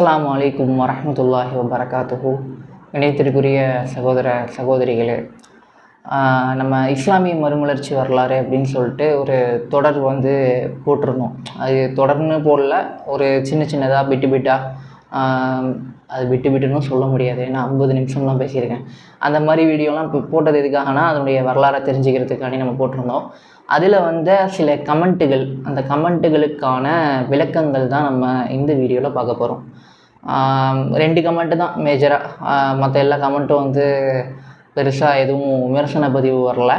அஸ்லாம் அலைக்கும் வரமத்துல்லாஹி வபரகாத்துஹு. இணையத்திற்குரிய சகோதர சகோதரிகளே நம்ம இஸ்லாமிய மறுமலர்ச்சி வரலாறு அப்படின்னு சொல்லிட்டு ஒரு தொடர் வந்து போட்டிருந்தோம். அது தொடர்னு போடல ஒரு சின்ன சின்னதாக பிட்டு பிட்டாக அது விட்டு விட்டுன்னு சொல்ல முடியாது. ஏன்னா ஐம்பது நிமிஷம்லாம் பேசியிருக்கேன். அந்த மாதிரி வீடியோலாம் இப்போ போட்டது எதுக்காகனா அதனுடைய வரலாறை தெரிஞ்சுக்கிறதுக்காண்டி நம்ம போட்டிருந்தோம். அதில் வந்த சில கமெண்ட்டுகள் அந்த கமெண்ட்டுகளுக்கான விளக்கங்கள் தான் நம்ம இந்த வீடியோவில் பார்க்க போகிறோம் ரெண்டு கமெண்ட்டு தான் மேஜராக மற்ற எல்லா கமெண்ட்டும் வந்து பெருசாக எதுவும் விமர்சன பதிவு வரல.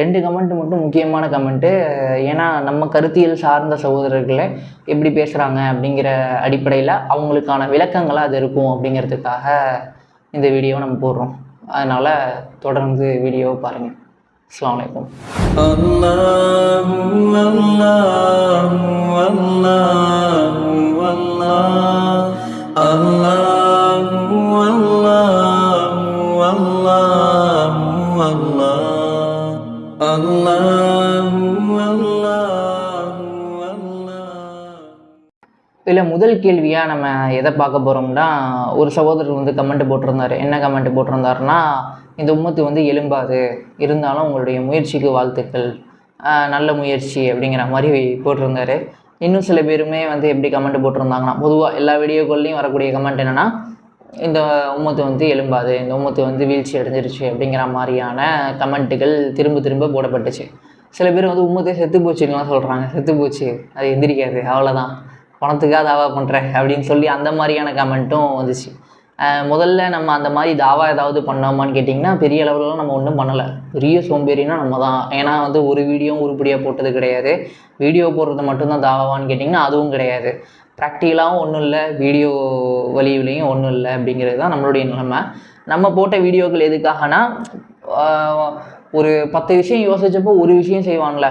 ரெண்டு கமெண்ட்டு மட்டும் முக்கியமான கமெண்ட்டு ஏன்னா நம்ம கருத்தியல் சார்ந்த சகோதரர்களை எப்படி பேசுகிறாங்க அப்படிங்கிற அடிப்படையில் அவங்களுக்கான விளக்கங்களாக அது இருக்கும் அப்படிங்கிறதுக்காக இந்த வீடியோவை நம்ம போடுறோம். அதனால் தொடர்ந்து வீடியோவை பாருங்கள் அஸ்லாம் வலைக்கம் அல்லாஹூ அல்லாஹூ. இதில் முதல் கேள்வியாக நம்ம எதை பார்க்க போகிறோம்னா ஒரு சகோதரர் வந்து கமெண்ட் போட்டிருந்தாரு. என்ன கமெண்ட் போட்டிருந்தாருன்னா இந்த உம்மத்து வந்து எலும்பாது. இருந்தாலும் உங்களுடைய முயற்சிக்கு வாழ்த்துக்கள். நல்ல முயற்சி அப்படிங்கிற மாதிரி போட்டிருந்தாரு. இன்னும் சில பேருமே வந்து எப்படி கமெண்ட் போட்டிருந்தாங்கன்னா பொதுவாக எல்லா வீடியோக்கள்லையும் வரக்கூடிய கமெண்ட் என்னென்னா இந்த உம்மத்து வந்து எலும்பாது இந்த உம்மத்து வந்து வீழ்ச்சி அடைஞ்சிருச்சு அப்படிங்கிற மாதிரியான கமெண்ட்டுகள் திரும்ப திரும்ப போடப்பட்டுச்சு. சில பேர் வந்து உம்மத்தே செத்து போச்சுன்னுலாம் சொல்கிறாங்க செத்து போச்சு. அது எந்திரிக்காது. அவ்வளோதான் பணத்துக்காக தாவா பண்ணுற அப்படின்னு சொல்லி அந்த மாதிரியான கமெண்ட்டும் வந்துச்சு. முதல்ல நம்ம அந்த மாதிரி தாவா ஏதாவது பண்ணோமான்னு கேட்டிங்கன்னா பெரிய அளவுலலாம் நம்ம ஒன்றும் பண்ணலை. பெரிய சோம்பேறினா நம்ம தான். ஏன்னா வந்து ஒரு வீடியோ உருப்படியாக போட்டது கிடையாது. வீடியோ போடுறது மட்டும்தான் தாவாவான்னு கேட்டிங்கன்னா அதுவும் கிடையாது. ப்ராக்டிக்கலாகவும் ஒன்றும் இல்லை. வீடியோ வழியிலையும் ஒன்றும் இல்லை அப்படிங்கிறது தான் நம்மளுடைய நிலைமை. நம்ம போட்ட வீடியோக்கள் எதுக்காகனா ஒரு பத்து விஷயம் யோசிச்சப்போ ஒரு விஷயம் செய்வான்ல.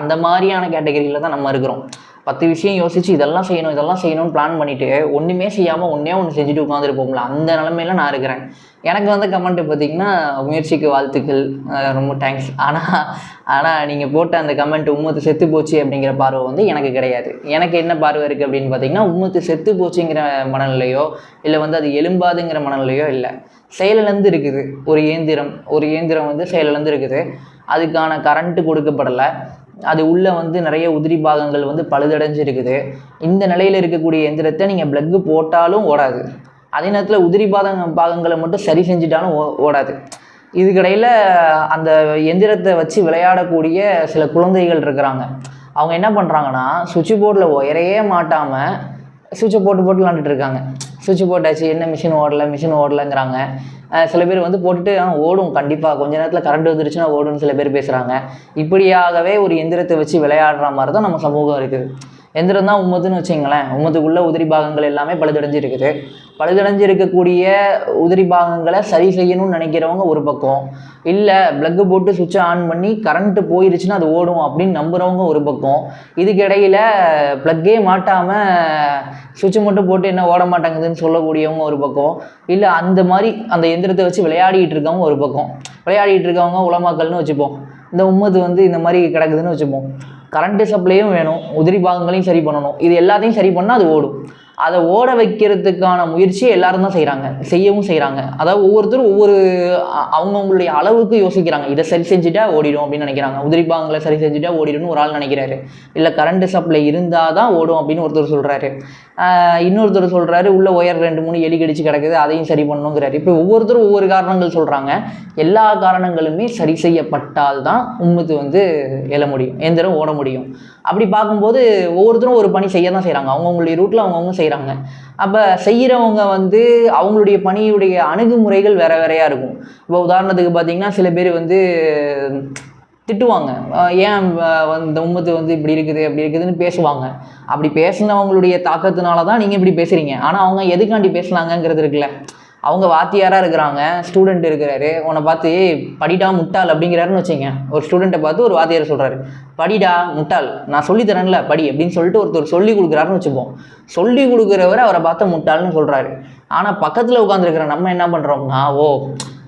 அந்த மாதிரியான கேட்டகரியில் தான் நம்ம இருக்கிறோம். பத்து விஷயம் யோசிச்சு இதெல்லாம் செய்யணும் இதெல்லாம் செய்யணும்னு பிளான் பண்ணிட்டு ஒன்றுமே செய்யாமல் ஒன்றே ஒன்று செஞ்சுட்டு உட்காந்துருப்போம்ல அந்த நிலமையில நான் இருக்கிறேன். எனக்கு வந்து கமெண்ட் பார்த்தீங்கன்னா முயற்சிக்கு வாழ்த்துக்கள். ரொம்ப தேங்க்ஸ் ஆனால் ஆனால் நீங்கள் போட்ட அந்த கமெண்ட் உம்மத்து செத்து போச்சு அப்படிங்கிற பார்வை வந்து எனக்கு கிடையாது. எனக்கு என்ன பார்வை இருக்குது அப்படின்னு பார்த்தீங்கன்னா உம்மத்து செத்து போச்சுங்கிற மனநிலையோ இல்லை வந்து அது எலும்பாதுங்கிற மனநிலையோ இல்லை. செயலிலேருந்து இருக்குது. ஒரு இயந்திரம் ஒரு இயந்திரம் வந்து செயலிலேருந்து இருக்குது. அதுக்கான கரண்ட்டு கொடுக்கப்படலை. அது உள்ளே வந்து நிறைய உதிரி பாகங்கள் வந்து பழுதடைஞ்சிருக்குது. இந்த நிலையில் இருக்கக்கூடிய எந்திரத்தை நீங்கள் ப்ளக்கு போட்டாலும் ஓடாது. அதே நேரத்தில் உதிரி பாதங்க பாகங்களை மட்டும் சரி செஞ்சுட்டாலும் ஓ ஓடாது. இதுக்கடையில் அந்த எந்திரத்தை வச்சு விளையாடக்கூடிய சில குழந்தைகள் இருக்கிறாங்க. அவங்க என்ன பண்ணுறாங்கன்னா சுவிட்ச் போர்டில் ஒயரையே மாட்டாமல் சுவிட்சை போட்டு போட்டு விளாண்டுட்டு இருக்காங்க. சுவிட்ச் போட்டாச்சு என்ன மிஷின் ஓடலை மிஷின் ஓடலைங்கிறாங்க. சில பேர் வந்து போட்டுட்டு ஓடும் கண்டிப்பாக கொஞ்ச நேரத்தில் கரண்ட் வந்துருச்சுன்னா ஓடும்னு சில பேர் பேசுகிறாங்க இப்படியாகவே ஒரு எந்திரத்தை வச்சு விளையாடுற மாதிரி தான் நம்ம சமூகம் இருக்குது. எந்திரம் தான் உம்மத்துன்னு வச்சுங்களேன். உம்மத்துக்குள்ள உதிரி பாகங்கள் எல்லாமே பழுதடைஞ்சு இருக்குது பழுதடைஞ்சு இருக்கக்கூடிய உதிரி பாகங்களை சரி செய்யணும்னு நினைக்கிறவங்க ஒரு பக்கம். இல்லை ப்ளக்கு போட்டு சுவிட்சை ஆன் பண்ணி கரண்ட்டு போயிருச்சுன்னா அது ஓடும் அப்படின்னு நம்புகிறவங்க ஒரு பக்கம். இதுக்கு ப்ளக்கே மாட்டாமல் சுவிட்சை மட்டும் போட்டு என்ன ஓட மாட்டேங்குதுன்னு சொல்லக்கூடியவங்க ஒரு பக்கம். இல்லை அந்த மாதிரி அந்த எந்திரத்தை வச்சு விளையாடிட்டு இருக்கவங்க ஒரு பக்கம். விளையாடிட்டு இருக்கவங்க உலமாக்கல்னு வச்சுப்போம். இந்த உம்மது வந்து இந்த மாதிரி கிடக்குதுன்னு வச்சுப்போம். கரண்ட்டு சப்ளையும் வேணும் உதிரி பாகங்களையும் சரி பண்ணணும். இது எல்லாத்தையும் சரி பண்ணால் அது ஓடும். அதை ஓட வைக்கிறதுக்கான முயற்சியை எல்லாரும் தான் செய்கிறாங்க செய்யவும் செய்கிறாங்க அதாவது ஒவ்வொருத்தரும் ஒவ்வொரு அவங்கவுங்களுடைய அளவுக்கு யோசிக்கிறாங்க. இதை சரி செஞ்சுட்டா ஓடிடும் அப்படின்னு நினைக்கிறாங்க. உதிரி பாகங்களை சரி செஞ்சுட்டா ஓடிடும்னு ஒரு ஆள் நினைக்கிறாரு. இல்லை கரண்ட் சப்ளை இருந்தால் தான் ஓடும் அப்படின்னு ஒருத்தர் சொல்கிறாரு இன்னொருத்தர் சொல்கிறாரு உள்ள ஒயர் ரெண்டு மூணு எலி கடிச்சு கிடக்குது அதையும் சரி பண்ணுங்கிறாரு இப்போ ஒவ்வொருத்தரும் ஒவ்வொரு காரணங்கள் சொல்கிறாங்க எல்லா காரணங்களுமே சரி செய்யப்பட்டால் தான் உம்மத்து வந்து எழ முடியும் எந்திரம் ஓட முடியும். அப்படி பார்க்கும்போது ஒவ்வொருத்தரும் ஒரு பணி செய்ய தான் செய்கிறாங்க அவங்கவுங்களுடைய ரூட்டில் அவங்கவுங்க செய்கிறாங்க அப்போ செய்கிறவங்க வந்து அவங்களுடைய பணியுடைய அணுகுமுறைகள் வேறு வேறையாக இருக்கும். இப்போ உதாரணத்துக்கு பார்த்தீங்கன்னா சில பேர் வந்து திட்டுவாங்க. ஏன் வந்து இந்த உம்மத்து வந்து இப்படி இருக்குது அப்படி இருக்குதுன்னு பேசுவாங்க. அப்படி பேசினவங்களுடைய தாக்கத்தினால தான் நீங்கள் இப்படி பேசுகிறீங்க ஆனால் அவங்க எதுக்காண்டி பேசுனாங்கங்கிறது இருக்குல்ல. அவங்க வாத்தியாராக இருக்கிறாங்க ஸ்டூடெண்ட் இருக்கிறாரு. உன்னை பார்த்து படிடா முட்டாள் அப்படிங்கிறாருன்னு வச்சுங்க ஒரு ஸ்டூடெண்ட்டை பார்த்து ஒரு வாத்தியார் சொல்கிறாரு படிடா முட்டாள் நான் சொல்லித்தரேன்ல படி அப்படின்னு சொல்லிட்டு ஒருத்தர் சொல்லி கொடுக்குறாருன்னு வச்சுப்போம். சொல்லி கொடுக்குறவர் அவரை பார்த்த முட்டாள்னு சொல்கிறாரு ஆனால் பக்கத்தில் உட்காந்துருக்கிற நம்ம என்ன பண்ணுறோம்னா ஓ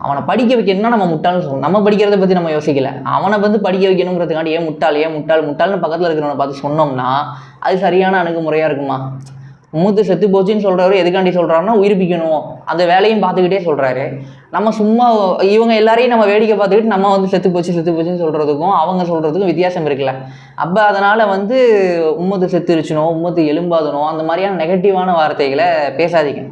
அவனை படிக்க வைக்கணும்னா நம்ம முட்டாள்னு சொல்லணும். நம்ம படிக்கிறத பற்றி நம்ம யோசிக்கல. அவனை வந்து படிக்க வைக்கணுங்கிறதுக்காண்டி ஏன் முட்டாள்? ஏன் முட்டாள்? முட்டாள்னு பக்கத்தில் இருக்கிறவனை பார்த்து சொன்னோம்னா அது சரியான அணுகுமுறையாக இருக்குமா? மூத்து செத்து போச்சுன்னு சொல்கிறவர் எதுக்காண்டி சொல்கிறாருன்னா உயிர்ப்பிக்கணும். அந்த வேலையும் பார்த்துக்கிட்டே சொல்கிறாரு நம்ம சும்மா இவங்க எல்லாரையும் நம்ம வேடிக்கை பார்த்துக்கிட்டு நம்ம வந்து செத்து போச்சு செத்து போச்சுன்னு சொல்கிறதுக்கும் அவங்க சொல்கிறதுக்கும் வித்தியாசம் இருக்குல்ல. அப்போ அதனால் வந்து உம்மத்து செத்துருச்சுனோ உம்மத்து எலும்பாதனோ அந்த மாதிரியான நெகட்டிவான வார்த்தைகளை பேசாதீங்க.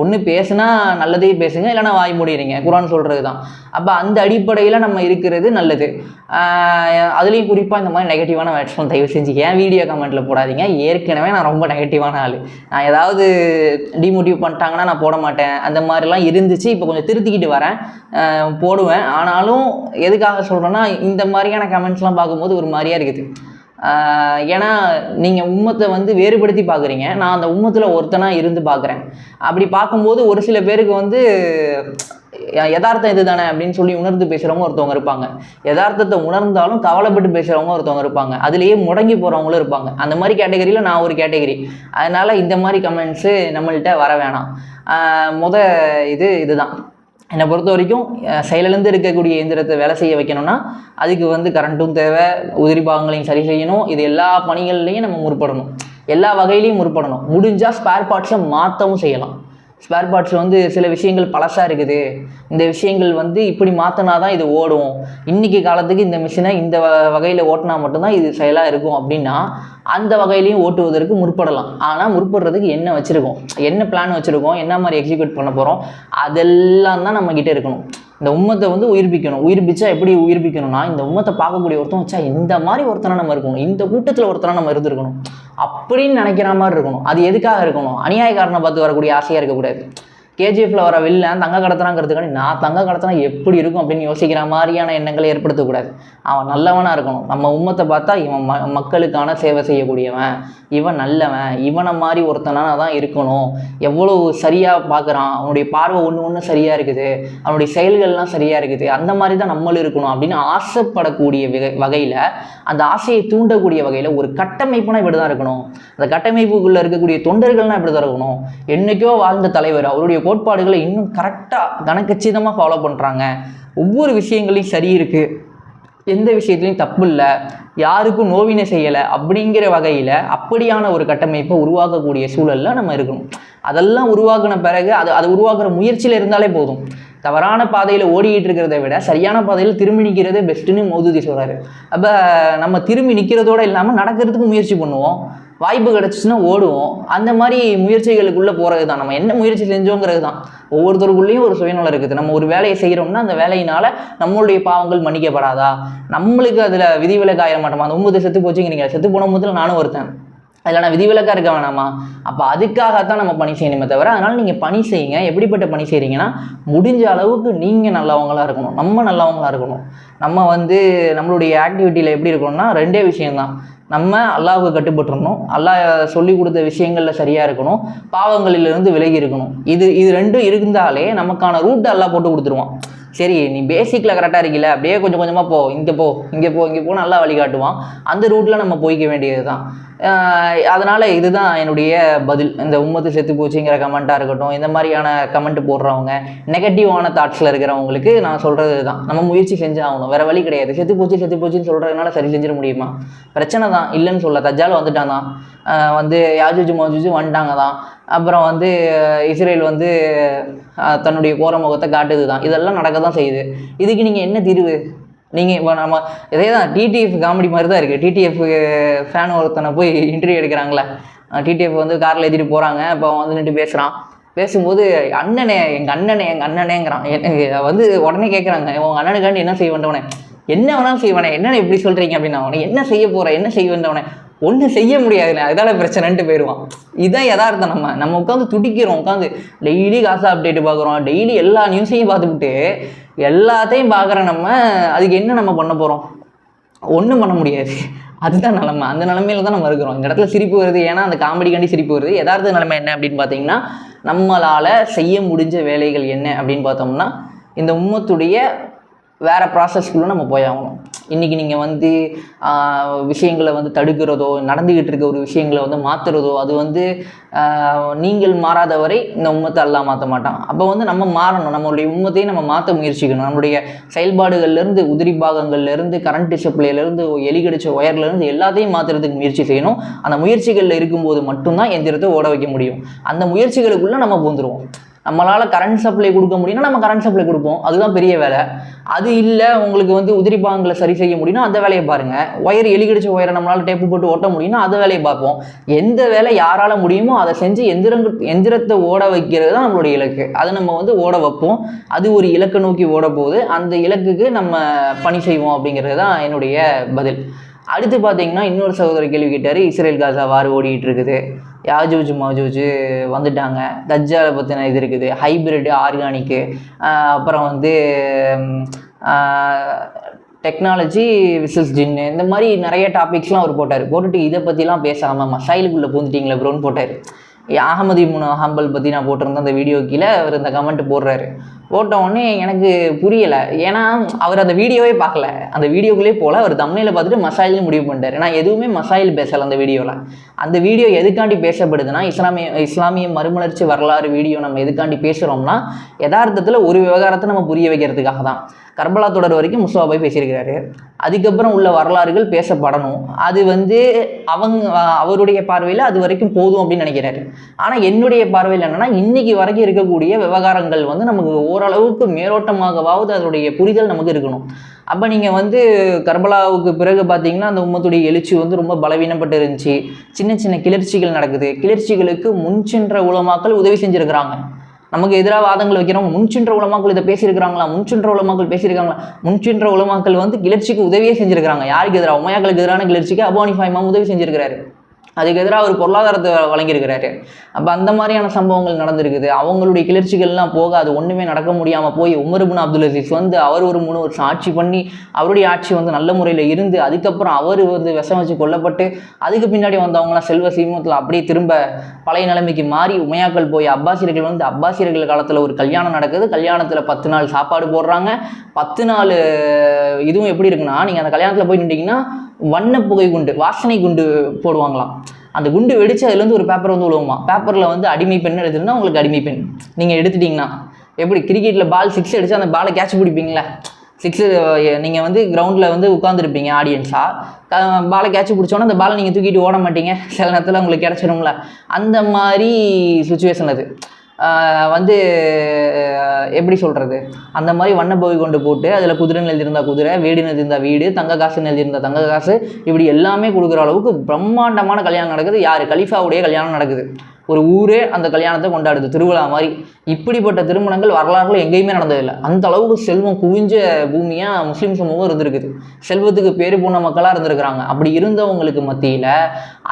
ஒன்று பேசுனா நல்லதே பேசுங்க இல்லைன்னா வாய் மூடிடுங்க. குரான் சொல்கிறது தான் அப்போ அந்த அடிப்படையில் நம்ம இருக்கிறது நல்லது. அதுலேயும் குறிப்பாக இந்த மாதிரி நெகட்டிவான வேர்ட்ஸ்லாம் தயவு செஞ்சு ஏன் வீடியோ கமெண்ட்டில் போடாதீங்க? ஏற்கனவே நான் ரொம்ப நெகட்டிவான ஆள். நான் ஏதாவது டிமோட்டிவ் பண்ணிட்டாங்கன்னா நான் போட மாட்டேன். அந்த மாதிரிலாம் இருந்துச்சு இப்போ கொஞ்சம் திருத்திக்கிட்டு வரேன். போடுவேன். ஆனாலும் எதுக்காக சொல்கிறேன்னா இந்த மாதிரியான கமெண்ட்ஸ்லாம் பார்க்கும்போது ஒரு மாதிரியாக இருக்குது. ஏன்னா நீங்கள் உம்மத்தை வந்து வேறுபடுத்தி பார்க்குறீங்க நான் அந்த உம்மத்தில் ஒருத்தனாக இருந்து பார்க்குறேன் அப்படி பார்க்கும்போது ஒரு சில பேருக்கு வந்து யதார்த்தம் இது தானே அப்படின்னு சொல்லி உணர்ந்து பேசுகிறவங்க ஒருத்தவங்க இருப்பாங்க. யதார்த்தத்தை உணர்ந்தாலும் கவலைப்பட்டு பேசுகிறவங்க ஒருத்தவங்க இருப்பாங்க. அதுலேயே முடங்கி போகிறவங்களும் இருப்பாங்க. அந்த மாதிரி கேட்டகரியில் நான் ஒரு கேட்டகரி. அதனால் இந்த மாதிரி கமெண்ட்ஸு நம்மள்கிட்ட வர வேணாம். முத இது இதுதான். என்னை பொறுத்த வரைக்கும் அஹ், செயலிழந்து இருக்கக்கூடிய இயந்திரத்தை வேலை செய்ய வைக்கணும்னா அதுக்கு வந்து கரண்ட்டும் தேவை உதிரி பாகங்களையும் சரி செய்யணும். இது எல்லா பணிகள்லையும் நம்ம முற்படணும். எல்லா வகையிலையும் முற்படணும். முடிஞ்சால் ஸ்பேர் பார்ட்ஸை மாற்றவும் செய்யலாம். ஸ்பேர் பார்ட்ஸ் வந்து சில விஷயங்கள் பழசாக இருக்குது. இந்த விஷயங்கள் வந்து இப்படி மாற்றினா தான் இது ஓடும். இன்றைக்கி காலத்துக்கு இந்த மிஷினை இந்த வகையில் ஓட்டினா மட்டும்தான் இது செயலாக இருக்கும் அப்படின்னா அந்த வகையிலையும் ஓட்டுவதற்கு முற்படலாம். ஆனால் முற்படுறதுக்கு என்ன வச்சுருக்கோம்? என்ன பிளான் வச்சுருக்கோம்? என்ன மாதிரி எக்ஸிக்யூட் பண்ண போகிறோம் அதெல்லாம் தான் நம்ம இருக்கணும். இந்த உம்மத்தை வந்து உயிர்ப்பிக்கணும். உயிர்ப்பிச்சா எப்படி உயிர்ப்பிக்கணும்னா இந்த உம்மத்தை பார்க்கக்கூடிய ஒருத்தன் வச்சா இந்த மாதிரி ஒருத்தனா நம்ம இருக்கணும். இந்த கூட்டத்தில் ஒருத்தனா நம்ம இருந்திருக்கணும். அப்படின்னு நினைக்கிற மாதிரி இருக்கணும். அது எதுக்காக இருக்கணும்? அநியாயக்காரனை பார்த்து வரக்கூடிய ஆசையாக இருக்கக்கூடாது. கேஜிஎஃப்ல வர வில்லன் தங்க கடத்துறாங்கிறதுக்காண்டி நான் தங்க கடத்தினா எப்படி இருக்கும் அப்படின்னு யோசிக்கிற மாதிரியான எண்ணங்களை ஏற்படுத்தக்கூடாது அவன் நல்லவனாக இருக்கணும். நம்ம உம்மத்தை பார்த்தா இவன் ம மக்களுக்கான சேவை செய்யக்கூடியவன். இவன் நல்லவன். இவனை மாதிரி ஒருத்தனான தான் இருக்கணும். எவ்வளோ சரியாக பார்க்குறான் அவனுடைய பார்வை ஒன்று ஒன்று சரியாக இருக்குது. அவனுடைய செயல்கள்லாம் சரியாக இருக்குது. அந்த மாதிரி தான் நம்மளும் இருக்கணும் அப்படின்னு ஆசைப்படக்கூடிய வகை வகையில் அந்த ஆசையை தூண்டக்கூடிய வகையில் ஒரு கட்டமைப்புனா இப்படி தான் இருக்கணும். அந்த கட்டமைப்புக்குள்ளே இருக்கக்கூடிய தொண்டர்கள்லாம் இப்படி தான் இருக்கணும். என்னைக்கோ வாழ்ந்த தலைவர் அவருடைய கோட்பாடுகளை இன்னும் கரெக்டாக கனக்கச்சிதமாக ஃபாலோ பண்ணுறாங்க ஒவ்வொரு விஷயங்களையும் சரி இருக்குது எந்த விஷயத்துலையும் தப்பு இல்லை. யாருக்கும் நோவினை செய்யலை அப்படிங்கிற வகையில் அப்படியான ஒரு கட்டமைப்பை உருவாக்கக்கூடிய சூழலில் நம்ம இருக்கணும். அதெல்லாம் உருவாக்கின பிறகு அது அது உருவாக்குற முயற்சியில் இருந்தாலே போதும். தவறான பாதையில் ஓடிக்கிட்டு இருக்கிறத விட சரியான பாதையில் திரும்பி நிற்கிறதே பெஸ்ட்டுன்னு மோதுதி சொல்கிறாரு அப்போ நம்ம திரும்பி நிற்கிறதோட இல்லாமல் நடக்கிறதுக்கு முயற்சி பண்ணுவோம். வாய்ப்பு கிடச்சிச்சுன்னா ஓடுவோம். அந்த மாதிரி முயற்சிகளுக்குள்ளே போகிறது தான் நம்ம என்ன முயற்சி செஞ்சோங்கிறது தான் ஒவ்வொருத்தருக்குள்ளேயும் ஒரு சுயநலம் இருக்குது. நம்ம ஒரு வேலையை செய்கிறோம்னா அந்த வேலையினால் நம்மளுடைய பாவங்கள் மன்னிக்கப்படாதா? நம்மளுக்கு அதில் விதிவிலக்கு ஆயிட மாட்டோமா? அந்த ஒம்பது செத்து போச்சுங்கிறீங்க செத்து போன முதல்ல நானும் ஒருத்தன். அதில் நான் விதிவிலக்காக இருக்க வேணாமா? அப்போ அதுக்காகத்தான் நம்ம பணி செய்யணுமே தவிர அதனால் நீங்கள் பணி செய்யுங்க. எப்படிப்பட்ட பணி செய்கிறீங்கன்னா முடிஞ்ச அளவுக்கு நீங்கள் நல்லவங்களாக இருக்கணும். நம்ம நல்லவங்களாக இருக்கணும். நம்ம வந்து நம்மளுடைய ஆக்டிவிட்டியில் எப்படி இருக்கணும்னா ரெண்டே விஷயம்தான். நம்ம அல்லாவுக்கு கட்டுப்பட்டுறணும். அல்லாஹ் சொல்லி கொடுத்த விஷயங்களில் சரியாக இருக்கணும். பாவங்களிலிருந்து விலகி இருக்கணும். இது இது ரெண்டும் இருந்தாலே நமக்கான ரூட் அல்லாஹ் போட்டு கொடுத்துருவான். சரி நீ பேசிக்கில் கரெக்டாக இருக்கல அப்படியே கொஞ்சம் கொஞ்சமாக போ. இங்கே போ இங்கே போ இங்கே போ நல்லா வழிகாட்டுவான் அந்த ரூட்டில் நம்ம போய்க்க வேண்டியது தான் அதனால் இதுதான் என்னுடைய பதில். இந்த உம்மத்து செத்து போச்சுங்கிற கமெண்ட்டாக இருக்கட்டும் இந்த மாதிரியான கமெண்ட் போடுறவங்க நெகட்டிவான தாட்ஸில் இருக்கிறவங்களுக்கு நான் சொல்கிறது தான் நம்ம முயற்சி செஞ்சாகணும் வேறு வழி கிடையாது. செத்து போச்சு செத்து போச்சுன்னு சொல்கிறதுனால சரி செஞ்சிட முடியுமா? பிரச்சனை தான் இல்லைன்னு சொல்ல தஜால் வந்துட்டான்? தான் வந்து யாஜூஜ் மோஜூஜ் வந்துட்டாங்க தான் அப்புறம் வந்து இஸ்ரேல் வந்து தன்னுடைய கோர முகத்தை காட்டுது தான் இதெல்லாம் நடக்க தான் செய்யுது. இதுக்கு நீங்கள் என்ன தீர்வு? நீங்கள் இப்போ நம்ம இதே தான் டிடிஎஃப் காமெடி மாதிரி தான் இருக்குது டிடிஎஃப் ஃபேன் ஒருத்தனை போய் இன்டர்வியூ எடுக்கிறாங்களே. டிடிஎஃப் வந்து காரில் ஏற்றிட்டு போகிறாங்க இப்போ அவன் வந்து நின்று பேசுகிறான் பேசும்போது அண்ணனே எங்கள் அண்ணனே எங்கள் அண்ணனேங்கிறான். வந்து உடனே கேட்குறாங்க உங்கள் அண்ணனுக்காண்டி என்ன செய்ய வேண்டவனே என்ன வேணாலும் செய்வானே. என்னண்ணே இப்படி சொல்கிறீங்க அப்படின்னு அவனை என்ன செய்ய போகிற என்ன செய்ய வேண்டவனே ஒன்றும் செய்ய முடியாதுல்ல அதால பிரச்சனைன்ட்டு போயிடுவான் இதுதான் யதார்த்தம் நம்ம. நம்ம உட்காந்து துடிக்கிறோம் உட்காந்து டெய்லி காசு அப்டேட் பார்க்குறோம் டெய்லி எல்லா நியூஸையும் பார்த்துக்கிட்டு எல்லாத்தையும் பார்க்குற நம்ம அதுக்கு என்ன நம்ம பண்ண போகிறோம் ஒன்றும் பண்ண முடியாது. அதுதான் நிலமை. அந்த நிலமையில தான் நம்ம இருக்கிறோம். இந்த இடத்துல சிரிப்பு வருது. ஏன்னா அந்த காமெடிக்காண்டி சிரிப்பு வருது. யதார்த்த நிலைமை என்ன அப்படின்னு பார்த்தீங்கன்னா நம்மளால் செய்ய முடிஞ்ச வேலைகள் என்ன அப்படின்னு பார்த்தோம்னா இந்த உம்மத்துடைய வேறு ப்ராசஸ்க்குள்ளே நம்ம போய் ஆகணும். இன்றைக்கி நீங்கள் வந்து விஷயங்களை வந்து தடுக்கிறதோ நடந்துக்கிட்டு இருக்க ஒரு விஷயங்களை வந்து மாற்றுறதோ அது வந்து நீங்கள் மாறாத வரை இந்த உம்மத்தை எல்லாம் மாற்ற மாட்டான். அப்போ வந்து நம்ம மாறணும். நம்மளுடைய உம்மத்தையும் நம்ம மாற்ற முயற்சிக்கணும். நம்மளுடைய செயல்பாடுகள்லேருந்து உதிரி பாகங்கள்லேருந்து கரண்ட் சப்ளைலேருந்து எலி கடிச்ச ஒயர்லேருந்து எல்லாத்தையும் மாற்றுறதுக்கு முயற்சி செய்யணும். அந்த முயற்சிகளில் இருக்கும்போது மட்டும்தான் எந்திரத்தை ஓட வைக்க முடியும். அந்த முயற்சிகளுக்குள்ளே நம்ம பூந்துருவோம். நம்மளால் கரண்ட் சப்ளை கொடுக்க முடியும்னா நம்ம கரண்ட் சப்ளை கொடுப்போம். அதுதான் பெரிய வேலை. அது இல்லை உங்களுக்கு வந்து உதிரி பாகங்களை சரி செய்ய முடியும்னா அந்த வேலையை பாருங்கள் ஒயர் எலிகடிச்ச ஒயரை நம்மளால் டேப்பு போட்டு ஓட்ட முடியும்னா அந்த வேலையை பார்ப்போம். எந்த வேலை யாரால் முடியுமோ அதை செஞ்சு எந்திரங்க எந்திரத்தை ஓட வைக்கிறது தான் நம்மளுடைய இலக்கு. அதை நம்ம வந்து ஓட வைப்போம். அது ஒரு இலக்கை நோக்கி ஓட போகுது அந்த இலக்குக்கு நம்ம பணி செய்வோம் அப்படிங்கிறது தான் என்னுடைய பதில். அடுத்து பார்த்தீங்கன்னா இன்னொரு சகோதரர் கேள்வி கேட்டார் இஸ்ரேல் காசா வார் ஓடிட்டு இருக்குது. யாஜூஜ் மாஜூஜ் வந்துட்டாங்க. தஜ்ஜாலை பற்றின இது இருக்குது. ஹைப்ரிட்டு ஆர்கானிக்கு அப்புறம் வந்து டெக்னாலஜி விசஸ் ஜின்னு இந்த மாதிரி நிறைய டாபிக்ஸ்லாம் அவர் போட்டார். போட்டுட்டு இதை பற்றிலாம் பேசாமல் மசாயிலுக்குள்ளே பூந்துட்டிங்களே ப்ரோன்னு போட்டார். அகமதி முன் ஹம்பல் பற்றி நான் போட்டிருந்தேன் அந்த வீடியோ கீழே அவர் இந்த கமெண்ட் போடுறாரு. போட்ட உடனே எனக்கு புரியலை. ஏன்னா அவர் அந்த வீடியோவே பார்க்கல. அந்த வீடியோக்குள்ளே போல் அவர் தமிழில் பார்த்துட்டு மசாயில்னு முடிவு பண்ணிட்டார். நான் எதுவுமே மசாயில் பேசலை அந்த வீடியோவில் அந்த வீடியோ எதுக்காண்டி பேசப்படுதுன்னா இஸ்லாமிய இஸ்லாமிய மறுமலர்ச்சி வரலாறு வீடியோ நம்ம எதுக்காண்டி பேசுகிறோம்னா யதார்த்தத்தில் ஒரு விவகாரத்தை நம்ம புரிய வைக்கிறதுக்காக தான். கர்பலா தொடர் வரைக்கும் முஸ்வாபாய் பேசியிருக்கிறாரு. அதுக்கப்புறம் உள்ள வரலாறுகள் பேசப்படணும். அது வந்து அவங்க அவருடைய பார்வையில் அது வரைக்கும் போதும் அப்படின்னு நினைக்கிறாரு. ஆனால் என்னுடைய பார்வையில் என்னென்னா இன்றைக்கி வரைக்கும் இருக்கக்கூடிய விவகாரங்கள் வந்து நமக்கு ஓரளவுக்கு மேலோட்டமாகவாவது அதனுடைய புரிதல் நமக்கு இருக்கணும். அப்போ நீங்கள் வந்து கர்பலாவுக்கு பிறகு பார்த்தீங்கன்னா அந்த உம்மத்துடைய எழுச்சி வந்து ரொம்ப பலவீனப்பட்டு இருந்துச்சு சின்ன சின்ன கிளர்ச்சிகள் நடக்குது. கிளர்ச்சிகளுக்கு முன்சென்ற உலமாக்கள் உதவி செஞ்சுருக்கிறாங்க. நமக்கு எதிராக வாதங்கள் வைக்கிறவங்க முன்சென்ற உலமாக்கள் இதை பேசியிருக்கிறாங்களா? முன்சென்ற உலமாக்கள் பேசியிருக்காங்களா முன்சென்ற உலமாக்கள் வந்து கிளர்ச்சிக்கு உதவியே செஞ்சிருக்கிறாங்க. யாருக்கு எதிராக? உமையாக்களுக்கு எதிரான கிளர்ச்சிக்கு அபோனி உதவி செஞ்சிருக்கிறாரு. அதுக்கு எதிராக அவர் பொருளாதாரத்தை வழங்கியிருக்கிறாரு. அப்போ அந்த மாதிரியான சம்பவங்கள் நடந்திருக்குது. அவங்களுடைய கிளர்ச்சிகள்லாம் போக அது ஒன்றுமே நடக்க முடியாமல் போய் உமர் பின் அப்துல் அசீஸ் வந்து அவர் ஒரு மூணு வருஷம் ஆட்சி பண்ணி அவருடைய ஆட்சி வந்து நல்ல முறையில் இருந்து அதுக்கப்புறம் அவர் வந்து விஷம் வச்சு கொல்லப்பட்டு அதுக்கு பின்னாடி வந்தவங்களாம் செல்வ சீமத்தில் அப்படியே திரும்ப பழைய நிலைமைக்கு மாறி உமையாக்கள் போய் அப்பாசியர்கள் வந்து அப்பாசியர்கள் காலத்தில் ஒரு கல்யாணம் நடக்குது. கல்யாணத்தில் பத்து நாள் சாப்பாடு போடுறாங்க. பத்து நாள் இதுவும் எப்படி இருக்குன்னா நீங்கள் அந்த கல்யாணத்தில் போய் நின்றீங்கன்னா வண்ண புகை குண்டு வாசனை குண்டு போடுவாங்களாம். அந்த குண்டு வெடிச்சு அதுலேருந்து ஒரு பேப்பர் வந்து விழுவுமா பேப்பரில் வந்து அடிமை பெண் எழுதுனா உங்களுக்கு அடிமை பெண். நீங்கள் எடுத்துட்டிங்கன்னா எப்படி கிரிக்கெட்டில் பால் சிக்ஸ் அடித்து அந்த பாலை கேட்ச் பிடிப்பீங்களா சிக்ஸு நீங்கள் வந்து கிரவுண்டில் வந்து உட்காந்துருப்பீங்க ஆடியன்ஸாக பாலை கேட்ச் பிடிச்சோன்னா அந்த பாலை நீங்கள் தூக்கிட்டு ஓட மாட்டீங்க. சில நேரத்தில் உங்களுக்கு கிடச்சிரும்ல. அந்த மாதிரி சுச்சுவேஷன் அது. வந்து எப்படி சொல்கிறது அந்த மாதிரி வண்ண போய் கொண்டு போட்டு அதில் குதிரை எழுதியிருந்தா குதிரை வீடு எழுதியிருந்தா வீடு தங்க காசு எழுதியிருந்தா தங்க காசு இப்படி எல்லாமே கொடுக்குற அளவுக்கு பிரம்மாண்டமான கல்யாணம் நடக்குது. யார் கலிஃபாவுடைய கல்யாணம் நடக்குது. ஒரு ஊரே அந்த கல்யாணத்தை கொண்டாடுது. திருவிழா மாதிரி. இப்படிப்பட்ட திருமணங்கள் வரலாறுல எங்கேயுமே நடந்ததில்லை. அந்த அளவுக்கு செல்வம் குவிஞ்ச பூமியாக முஸ்லீம் சமூகம் இருந்திருக்குது. செல்வத்துக்கு பேர் போன மக்களாக இருந்திருக்கிறாங்க. அப்படி இருந்தவங்களுக்கு மத்தியில்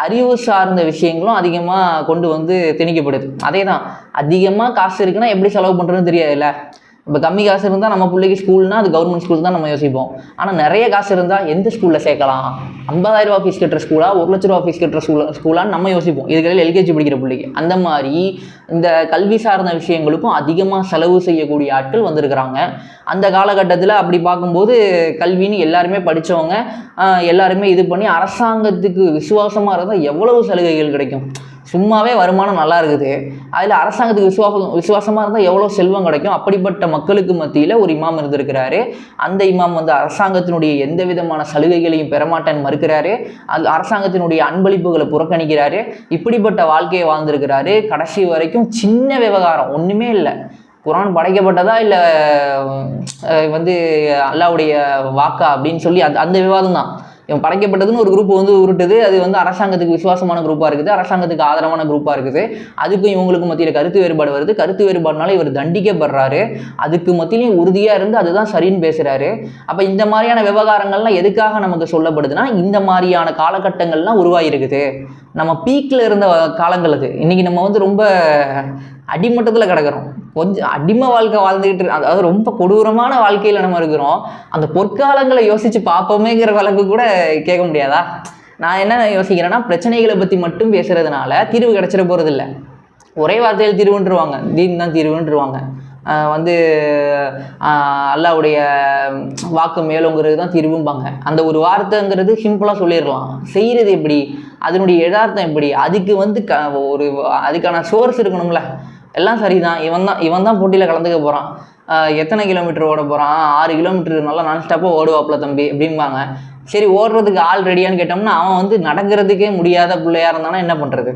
அறிவு சார்ந்த விஷயங்களும் அதிகமாக கொண்டு வந்து திணிக்கப்படுது. அதே தான் அதிகமாக காசு இருக்குன்னா எப்படி செலவு பண்ணுறதுன்னு தெரியாதுல்ல? இப்போ கம்மி காசு இருந்தால் நம்ம பிள்ளைக்கு ஸ்கூல்னா அது கவர்மெண்ட் ஸ்கூல் தான் நம்ம யோசிப்போம். ஆனால் நிறைய காசு இருந்தால் எந்த ஸ்கூலில் சேர்க்கலாம்? ஐம்பதாயிரம் ரூபா ஃபீஸ் கட்டுற ஸ்கூலாக ஒரு லட்ச ரூபா ஃபீஸ் கட்டுற ஸ்கூல் ஸ்கூலான்னு நம்ம யோசிப்போம். இதுக்கடையில் எல்கேஜி படிக்கிற பிள்ளைக்கு. அந்த மாதிரி இந்த கல்வி சார்ந்த விஷயங்களுக்கும் அதிகமாக செலவு செய்யக்கூடிய ஆட்கள் வந்திருக்கிறாங்க. அந்த காலகட்டத்தில் அப்படி பார்க்கும்போது கல்வின்னு எல்லாருமே படித்தவங்க எல்லாருமே இது பண்ணி அரசாங்கத்துக்கு விசுவாசமாக இருந்தால் எவ்வளவு சலுகைகள் கிடைக்கும்? சும்மாவே வருமானம் நல்லா இருக்குது. அதில் அரசாங்கத்துக்கு விசுவாசம் விசுவாசமாக இருந்தால் எவ்வளோ செல்வம் கிடைக்கும்? அப்படிப்பட்ட மக்களுக்கு மத்தியில் ஒரு இமாம் இருந்திருக்கிறாரு. அந்த இமாம் வந்து அரசாங்கத்தினுடைய எந்த விதமான சலுகைகளையும் பெறமாட்டேன்னு மறுக்கிறாரு. அது அரசாங்கத்தினுடைய அன்பளிப்புகளை புறக்கணிக்கிறாரு. இப்படிப்பட்ட வாழ்க்கையை வாழ்ந்திருக்கிறாரு. கடைசி வரைக்கும் சின்ன விவகாரம் ஒன்றுமே இல்லை. குரான் படைக்கப்பட்டதா இல்லை வந்து அல்லாவுடைய வாக்கா அப்படின்னு சொல்லி அந்த அந்த விவாதம் தான் இவன் படைக்கப்பட்டதுன்னு ஒரு குரூப் வந்து உருட்டுது. அது வந்து அரசாங்கத்துக்கு விசுவாசமான குரூப்பாக இருக்குது. அரசாங்கத்துக்கு ஆதரவான குரூப்பாக இருக்குது. அதுக்கும் இவங்களுக்கு மத்தியில் கருத்து வேறுபாடு வருது. கருத்து வேறுபாடுனால இவர் தண்டிக்கப்படுறாரு. அதுக்கு மத்தியிலையும் உறுதியாக இருந்து அதுதான் சரின்னு பேசுகிறாரு அப்போ இந்த மாதிரியான விவகாரங்கள்லாம் எதுக்காக நமக்கு சொல்லப்படுதுன்னா இந்த மாதிரியான காலகட்டங்கள்லாம் உருவாகிருக்குது நம்ம பீக்கில் இருந்த காலங்களுக்கு இன்றைக்கி நம்ம வந்து ரொம்ப அடிமட்டத்தில் கிடக்கிறோம். கொஞ்சம் அடிமை வாழ்க்கை வாழ்ந்துக்கிட்டு அதாவது ரொம்ப கொடூரமான வாழ்க்கையில் நம்ம இருக்கிறோம். அந்த பொற்காலங்களை யோசித்து பார்ப்போமேங்கிற அளவுக்கு கூட கேட்க முடியாதா? நான் என்ன யோசிக்கிறேன்னா பிரச்சனைகளை பற்றி மட்டும் பேசுகிறதுனால தீர்வு கிடச்சிட போகிறதில்ல ஒரே வார்த்தையில் தீர்வுன்றுவாங்க. தீன் தான் தீர்வுன்றுவாங்க. வந்து அல்லாவுடைய வாக்கு மேலோங்கிறது தான் திரும்பும்பாங்க. அந்த ஒரு வார்த்தைங்கிறது சிம்பிளாக சொல்லிடலாம். செய்கிறது எப்படி? அதனுடைய யதார்த்தம் எப்படி? அதுக்கு வந்து க ஒரு அதுக்கான சோர்ஸ் இருக்கணும்ல. எல்லாம் சரிதான். இவன் தான் இவன் தான் போட்டியில் கலந்துக்க போகிறான் எத்தனை கிலோமீட்டர் ஓட போகிறான் ஆறு கிலோமீட்டர் நல்லா நான் ஸ்டாப்பாக ஓடுவாப்புல தம்பி அப்படிம்பாங்க. சரி ஓடுறதுக்கு ஆள் ரெடியான்னு கேட்டோம்னா அவன் வந்து நடக்கிறதுக்கே முடியாத பிள்ளையாக இருந்தானா என்ன பண்ணுறது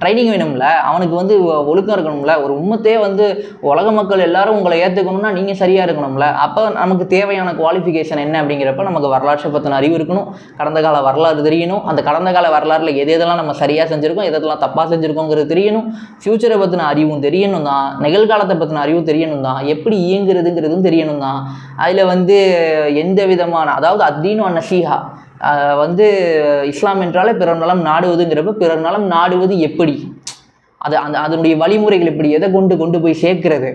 ட்ரைனிங் வேணும்ல அவனுக்கு வந்து ஒழுக்கம் இருக்கணும்ல. ஒரு உண்மத்தே வந்து உலக மக்கள் எல்லாரும் உங்களை ஏற்றுக்கணும்னா நீங்கள் சரியாக இருக்கணும்ல. அப்போ நமக்கு தேவையான குவாலிஃபிகேஷன் என்ன அப்படிங்கிறப்ப நமக்கு வரலாற்றை பற்றின அறிவு இருக்கணும். கடந்த கால வரலாறு தெரியணும். அந்த கடந்த கால வரலாறுல எது எதெல்லாம் நம்ம சரியாக செஞ்சுருக்கோம் எது எதெல்லாம் தப்பாக செஞ்சுருக்கோங்கிறது தெரியணும். ஃப்யூச்சரை பற்றின அறிவும் தெரியணும் தான். நிகழ்காலத்தை பற்றின அறிவும் தெரியணும் தான். எப்படி இயங்குறதுங்கிறதும் தெரியணும் தான். அதில் வந்து எந்த விதமான அதாவது அத்தீனும் நசீஹா வந்து இஸ்லாம் என்றாலே பிறர் நலம் நாடுவதுங்கிறப்ப பிறர் நலம் நாடுவது எப்படி? அது அந்த அதனுடைய வழிமுறைகள் இப்படி எதை கொண்டு கொண்டு போய் சேர்க்கிறது?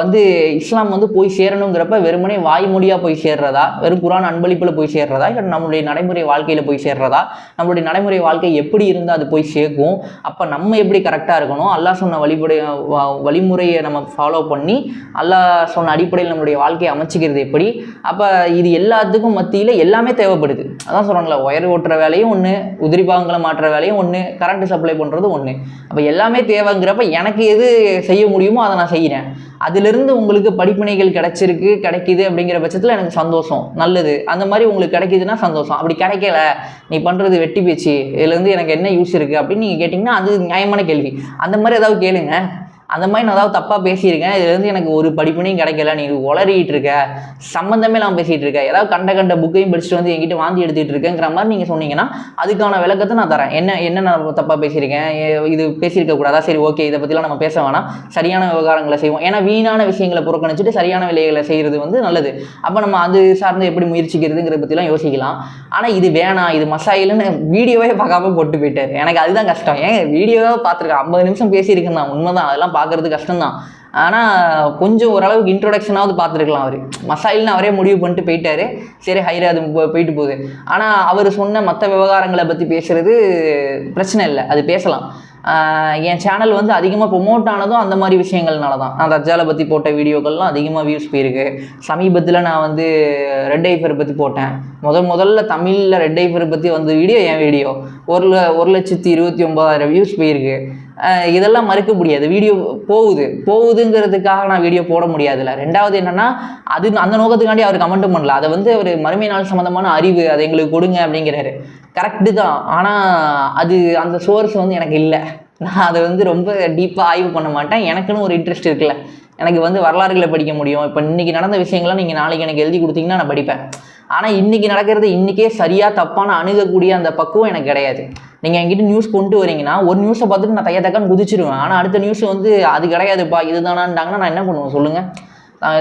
வந்து இஸ்லாம் வந்து போய் சேரணுங்கிறப்ப வெறுமனே வாய்மொழியாக போய் சேர்றதா? வெறும் குரான் அன்பளிப்பில் போய் சேர்றதா? இல்லை நம்மளுடைய நடைமுறை வாழ்க்கையில் போய் சேர்றதா? நம்மளுடைய நடைமுறை வாழ்க்கை எப்படி இருந்தால் அது போய் சேர்க்கும்? அப்போ நம்ம எப்படி கரெக்டாக இருக்கணும்? அல்லாஹ் சொன்ன வழிபடை வழிமுறையை நம்ம ஃபாலோ பண்ணி அல்லாஹ் சொன்ன அடிப்படையில் நம்மளுடைய வாழ்க்கையை அமைச்சிக்கிறது எப்படி? அப்போ இது எல்லாத்துக்கும் மத்தியில் எல்லாமே தேவைப்படுது. அதான் சொல்கிறாங்களா ஒயர் ஓட்டுற வேலையும் ஒன்று உதிரி பாகங்களை மாற்றுற வேலையும் ஒன்று கரண்ட் சப்ளை பண்ணுறது ஒன்று அப்போ எல்லாமே தேவைங்கிறப்ப எனக்கு எது செய்ய முடியுமோ அதை நான் செய்கிறேன் அதுலேருந்து உங்களுக்கு படிப்பினைகள் கிடைச்சிருக்கு கிடைக்குது அப்படிங்கிற பட்சத்தில் எனக்கு சந்தோஷம். நல்லது. அந்த மாதிரி உங்களுக்கு கிடைக்குதுன்னா சந்தோஷம். அப்படி கிடைக்கல நீ பண்ணுறது வெட்டி பேச்சு. இதுலேருந்து எனக்கு என்ன யூஸ் இருக்குது அப்படின்னு நீங்கள் கேட்டிங்கன்னா அது நியாயமான கேள்வி. அந்த மாதிரி ஏதாவது கேளுங்க. அந்த மாதிரி நான் ஏதாவது தப்பாக பேசியிருக்கேன். இதுலேருந்து எனக்கு ஒரு படிப்புனையும் கிடைக்கல. நீ உளறிட்டு இருக்க. சம்மந்தமே நான் பேசிகிட்டு இருக்கேன் ஏதாவது கண்ட கண்ட புக்கையும் படிச்சுட்டு வந்து என்கிட்ட வாந்தி எடுத்துகிட்டு இருக்கேங்கிற மாதிரி நீங்கள் சொன்னீங்கன்னா அதுக்கான விளக்கத்தை நான் தரேன். என்ன என்ன நான் தப்பாக பேசியிருக்கேன்? இது பேசியிருக்க கூடாதா? சரி ஓகே இதை பற்றிலாம் நம்ம பேச வேணாம். சரியான விவகாரங்களை செய்வோம். ஏன்னா வீணான விஷயங்களை புறக்கணிச்சுட்டு சரியான விலைகளை செய்கிறது வந்து நல்லது. அப்போ நம்ம அது சார்ந்து எப்படி முயற்சிக்கிறதுங்கிற பற்றிலாம் யோசிக்கலாம். ஆனால் இது வேணாம். இது மசாயிலுன்னு வீடியோவே பார்க்காம போட்டு போயிட்டார். எனக்கு அதுதான் கஷ்டம். ஏன் வீடியோவே பார்த்துருக்கேன். ஐம்பது நிமிஷம் பேசியிருக்கேன் தான் உண்மைதான். அதெல்லாம் பார்க்குறது கஷ்டம்தான். ஆனால் கொஞ்சம் ஓரளவுக்கு இன்ட்ரொடக்ஷனாவது பார்த்துருக்கலாம் அவர். மசாயில்னு அவரே முடிவு பண்ணிட்டு போயிட்டாரு. சரி ஹைரா அது போயிட்டு போகுது. ஆனால் அவர் சொன்ன மற்ற விவகாரங்களை பற்றி பேசுறது பிரச்சனை இல்லை. அது பேசலாம். என் சேனல் வந்து அதிகமாக ப்ரொமோட் ஆனதும் அந்த மாதிரி விஷயங்கள்னால தான் நான் தஜாலை பற்றி போட்ட வீடியோக்கள்லாம் அதிகமாக வியூஸ் போயிருக்கு. சமீபத்தில் நான் வந்து ரெட் ஐஃபர் பற்றி போட்டேன். முதல் முதல்ல தமிழில் ரெட் ஐஃபர் பற்றி வந்த வீடியோ என் வீடியோ. ஒரு ஒரு லட்சத்தி இருபத்தி ஒன்பதாயிரம் வியூஸ் போயிருக்கு. இதெல்லாம் மறுக்க முடியாது. வீடியோ போகுது. போகுதுங்கிறதுக்காக நான் வீடியோ போட முடியாதுல்ல. ரெண்டாவது என்னன்னா அது அந்த நோக்கத்துக்காண்டி அவர் கமெண்ட்டும் பண்ணல. அதை வந்து அவர் மறுமை நாள் சம்மந்தமான அறிவு அதை எங்களுக்கு கொடுங்க அப்படிங்கிறாரு. கரெக்டு தான். ஆனால் அது அந்த சோர்ஸ் வந்து எனக்கு இல்லை. நான் அதை வந்து ரொம்ப டீப்பாக ஆய்வு பண்ண மாட்டேன். எனக்குன்னு ஒரு இன்ட்ரெஸ்ட் இருக்குல்ல. எனக்கு வந்து வரலாறுகளை படிக்க முடியும். இப்போ இன்றைக்கி நடந்த விஷயங்கள்லாம் நீங்கள் நாளைக்கு எனக்கு எழுதி கொடுத்தீங்கன்னா நான் படிப்பேன். ஆனால் இன்றைக்கி நடக்கிறது இன்றைக்கே சரியாக தப்பான அணுகக்கூடிய அந்த பக்குவம் எனக்கு கிடையாது. நீங்கள் என்கிட்ட நியூஸ் கொண்டு வரீங்கன்னா ஒரு நியூஸை பார்த்துட்டு நான் தைய தக்கான்னு குதிச்சிருவேன். ஆனால் அடுத்த நியூஸ் வந்து அது கிடையாதுப்பா இதுதானான்டாங்கன்னா நான் என்ன பண்ணுவேன்? சொல்லுங்கள்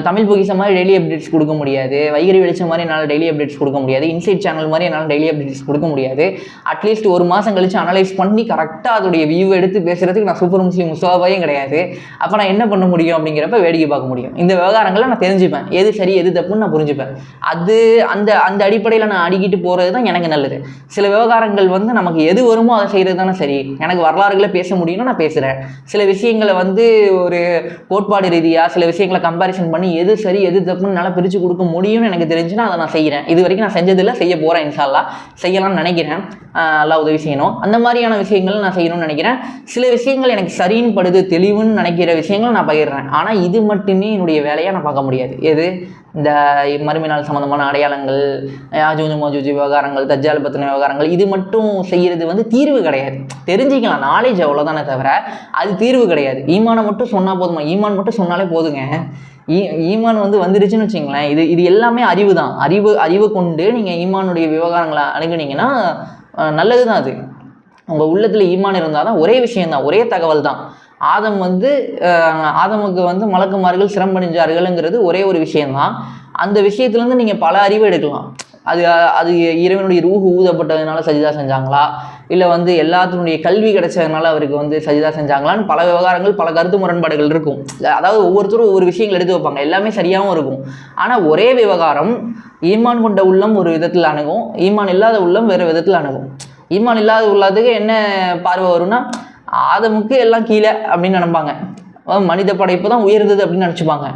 தமிழ் பொக்கிஷம் மாதிரி டெய்லி அப்டேட்ஸ் கொடுக்க முடியாது. வைகரி வெளிச்சம் மாதிரி என்னால் டெய்லி அப்டேட்ஸ் கொடுக்க முடியாது. இன்சைட் சேனல் மாதிரி என்னால் டெய்லி அப்டேட்ஸ் கொடுக்க முடியாது. அட்லீஸ்ட் ஒரு மாதம் கழிச்சு அனலைஸ் பண்ணி கரெக்டாக அதோடைய வியூ எடுத்து பேசுகிறதுக்கு நான் சூப்பர் முஸ்லீம் முஸ்தாபாயும் கிடையாது. அப்போ நான் என்ன பண்ண முடியும் அப்படிங்கிறப்ப வேடிக்கை பார்க்க முடியும். இந்த விவகாரங்களை நான் தெரிஞ்சுப்பேன். எது சரி எது தப்புன்னு நான் புரிஞ்சுப்பேன். அது அந்த அந்த அடிப்படையில் நான் அடிக்கிட்டு போகிறது தான் எனக்கு நல்லது. சில விவகாரங்கள் வந்து நமக்கு எது வருமோ அதை செய்கிறது தானே சரி. எனக்கு வரலாறுகளை பேச முடியும்னா நான் பேசுகிறேன் சில விஷயங்களை வந்து ஒரு கோட்பாடு ரீதியாக சில விஷயங்களை கம்பாரிசன் பண்ணி எது சரி எது தப்புன்னு என்னால் பிரித்து கொடுக்க முடியும்னு எனக்கு தெரிஞ்சுன்னா அதை நான் செய்கிறேன் இது வரைக்கும் நான் செஞ்சதில்லை செய்ய போகிறேன் இன்ஷால்லா செய்யலாம்னு நினைக்கிறேன். ஆஹ் உதவி செய்யணும். அந்த மாதிரியான விஷயங்கள் நான் செய்யணும்னு நினைக்கிறேன். சில விஷயங்கள் எனக்கு சரின்னு படுது தெளிவுன்னு நினைக்கிற விஷயங்கள் நான் பகிர்றேன். ஆனால் இது மட்டுமே என்னுடைய வேலையாக நான் பார்க்க முடியாது. எது? இந்த மறுமைநாள் சம்மந்தமான அடையாளங்கள் யாஜூஜ் மோஜூஜ் விவகாரங்கள் தஜ்ஜால் பத்தின விவகாரங்கள் இது மட்டும் செய்கிறது வந்து தீர்வு கிடையாது. தெரிஞ்சுக்கலாம் நாலேஜ் அவ்வளோதானே தவிர அது தீர்வு கிடையாது. ஈமானை மட்டும் சொன்னால் போதுமா? ஈமான் மட்டும் சொன்னாலே போதுங்க. ஈ ஈமான் வந்து வந்துருச்சுன்னு வச்சிங்களேன் இது இது எல்லாமே அறிவு தான் அறிவு அறிவு கொண்டு நீங்கள் ஈமானுடைய விவகாரங்களை அணுகுனீங்கன்னா நல்லது தான் அது. உங்கள் உள்ளத்தில் ஈமான் இருந்தால் தான் ஒரே விஷயம்தான் ஒரே தகவல் தான் ஆதம் வந்து ஆதமுக்கு வந்து மலக்குமார்கள் சிரமணிஞ்சார்கள்ங்கிறது ஒரே ஒரு விஷயம்தான். அந்த விஷயத்துலேருந்து நீங்கள் பல அறிவு எடுக்கலாம். அது அது இறைவனுடைய ரூஹு ஊதப்பட்டதுனால சஜிதா செஞ்சாங்களா? இல்லை வந்து எல்லாத்தினுடைய கல்வி கிடைச்சதுனால அவருக்கு வந்து சஜிதா செஞ்சாங்களான்னு பல விவகாரங்கள் பல கருத்து முரண்பாடுகள் இருக்கும். அதாவது ஒவ்வொருத்தரும் ஒவ்வொரு விஷயங்கள் எடுத்து வைப்பாங்க. எல்லாமே சரியாகவும் இருக்கும். ஆனால் ஒரே விவகாரம் ஈமான் கொண்ட உள்ளம் ஒரு விதத்தில் அணுகும். ஈமான் இல்லாத உள்ளம் வேறு விதத்தில் அணுகும். ஈமான் இல்லாத உள்ளத்துக்கு என்ன பார்வை வரும்னா ஆதமுக்கு எல்லாம் கீழே அப்படின்னு நினைப்பாங்க. மனித படைப்பு தான் உயர்ந்தது அப்படின்னு நினச்சிப்பாங்க.